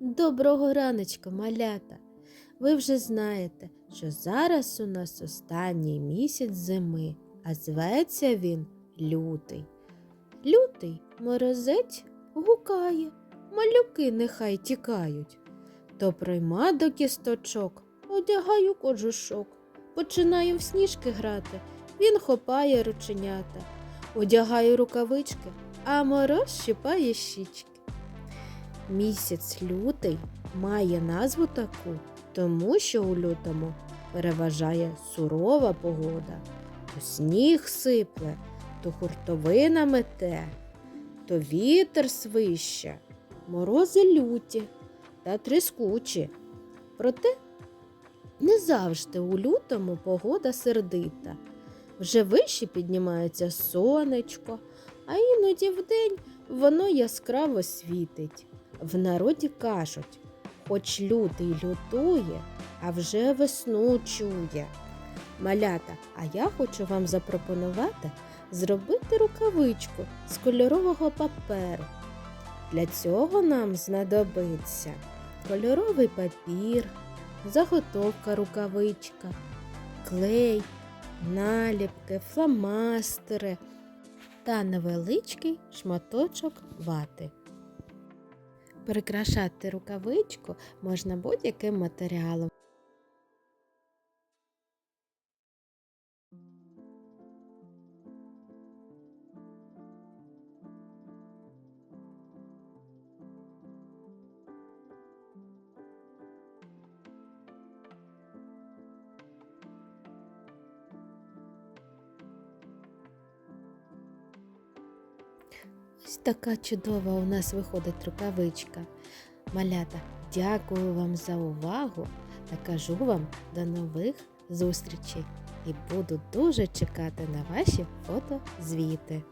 Доброго раночка, малята! Ви вже знаєте, що зараз у нас останній місяць зими, а зветься він лютий. Лютий морозець гукає, малюки нехай тікають. То прийма до кісточок, одягаю кожушок, починаю в сніжки грати, він хопає рученята, одягаю рукавички, а мороз щипає щічки. Місяць лютий має назву таку, тому що у лютому переважає сурова погода. То сніг сипле, то хуртовина мете, то вітер свище, морози люті та тріскучі. Проте не завжди у лютому погода сердита. Вже вище піднімається сонечко, а іноді вдень воно яскраво світить. В народі кажуть, хоч лютий лютує, а вже весну чує. Малята, а я хочу вам запропонувати зробити рукавичку з кольорового паперу. Для цього нам знадобиться кольоровий папір, заготовка рукавичка, клей, наліпки, фломастери та невеличкий шматочок вати. Прикрашати рукавичку можна будь-яким матеріалом. Ось така чудова у нас виходить рукавичка. Малята, дякую вам за увагу та кажу вам до нових зустрічей і буду дуже чекати на ваші фотозвіти.